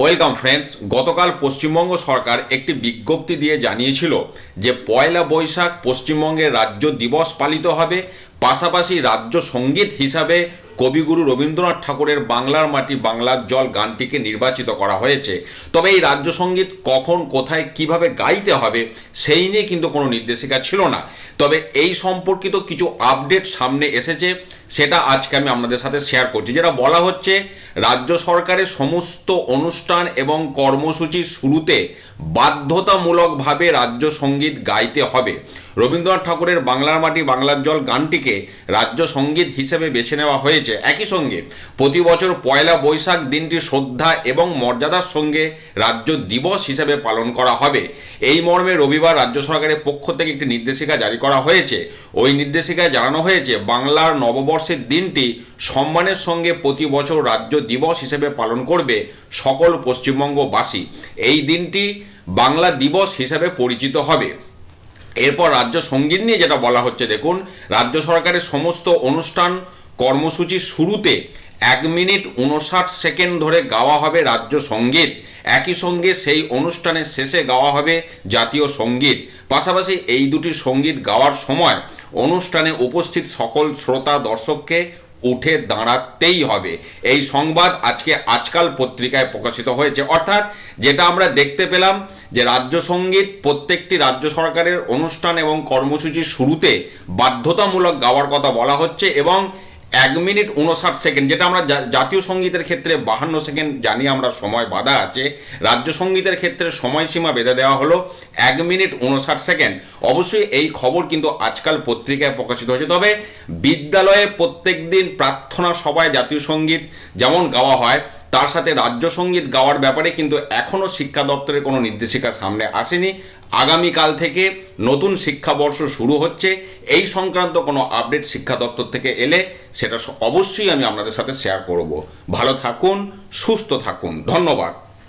Welcome friends, গতকাল পশ্চিমবঙ্গ সরকার একটি বিজ্ঞপ্তি দিয়ে জানিয়েছিল যে পয়লা বৈশাখ পশ্চিমবঙ্গের রাজ্য দিবস পালিত হবে, পাশাপাশি রাজ্য সংগীত হিসাবে কবিগুরু রবীন্দ্রনাথ ঠাকুরের বাংলার মাটি বাংলার জল গানটিকে নির্বাচিত করা হয়েছে। তবে এই রাজ্য সংগীত কখন, কোথায়, কীভাবে গাইতে হবে, সেই নিয়ে কিন্তু কোনো নির্দেশিকা ছিল না। তবে এই সম্পর্কিত কিছু আপডেট সামনে এসেছে, সেটা আজকে আমি আপনাদের সাথে শেয়ার করছি। যেটা বলা হচ্ছে, রাজ্য সরকারের সমস্ত অনুষ্ঠান এবং কর্মসূচির শুরুতে বাধ্যতামূলকভাবে রাজ্য সংগীত গাইতে হবে। রবীন্দ্রনাথ ঠাকুরের বাংলার মাটি বাংলার জল গানটিকে রাজ্য সংগীত হিসেবে বেছে নেওয়া হয়েছে। একই সঙ্গে প্রতি বছর পয়লা বৈশাখ দিনটি শ্রদ্ধা এবং মর্যাদার সঙ্গে রাজ্য দিবস হিসেবে পালন করা হবে। এই মর্মে রবিবার রাজ্য সরকারের পক্ষ থেকে একটি নির্দেশিকা জারি করা হয়েছে। ওই নির্দেশিকায় জানানো হয়েছে, বাংলার নববর্ষের দিনটি সম্মানের সঙ্গে প্রতি বছর রাজ্য দিবস হিসেবে পালন করবে সকল পশ্চিমবঙ্গবাসী। এই দিনটি বাংলা দিবস হিসেবে পরিচিত হবে। এরপর রাজ্য সংগীত নিয়ে যেটা বলা হচ্ছে, দেখুন, রাজ্য সরকারের সমস্ত অনুষ্ঠান কর্মসূচির শুরুতে এক মিনিট উনষাট সেকেন্ড ধরে গাওয়া হবে রাজ্য সংগীত। একই সঙ্গে সেই অনুষ্ঠানের শেষে গাওয়া হবে জাতীয় সংগীত। পাশাপাশি এই দুটি সংগীত গাওয়ার সময় অনুষ্ঠানে উপস্থিত সকল শ্রোতা দর্শককে উঠে দাঁড়াতেই হবে। এই সংবাদ আজকে আজকাল পত্রিকায় প্রকাশিত হয়েছে। অর্থাৎ যেটা আমরা দেখতে পেলাম যে রাজ্য সংগীত প্রত্যেকটি রাজ্য সরকারের অনুষ্ঠান এবং কর্মসূচির শুরুতে বাধ্যতামূলক গাওয়ার কথা বলা হচ্ছে এবং এক মিনিট উনষাট সেকেন্ড, যেটা আমরা জাতীয় সঙ্গীতের ক্ষেত্রে বাহান্ন সেকেন্ড জানি আমরা সময় বাধা আছে। রাজ্য সঙ্গীতের ক্ষেত্রে সময়সীমা বেঁধে দেওয়া হলো এক মিনিট উনষাট সেকেন্ড। অবশ্যই এই খবর কিন্তু আজকাল পত্রিকায় প্রকাশিত হয়েছে। তবে বিদ্যালয়ে প্রত্যেক দিন প্রার্থনা সভায় জাতীয় সংগীত যেমন গাওয়া হয় তার সাথে রাজ্য সংগীত গাওয়ার ব্যাপারে কিন্তু এখনও শিক্ষা দপ্তরের কোনো নির্দেশিকা সামনে আসেনি। আগামীকাল থেকে নতুন শিক্ষাবর্ষ শুরু হচ্ছে। এই সংক্রান্ত কোনো আপডেট শিক্ষা দপ্তর থেকে এলে সেটা অবশ্যই আমি আপনাদের সাথে শেয়ার করব। ভালো থাকুন, সুস্থ থাকুন। ধন্যবাদ।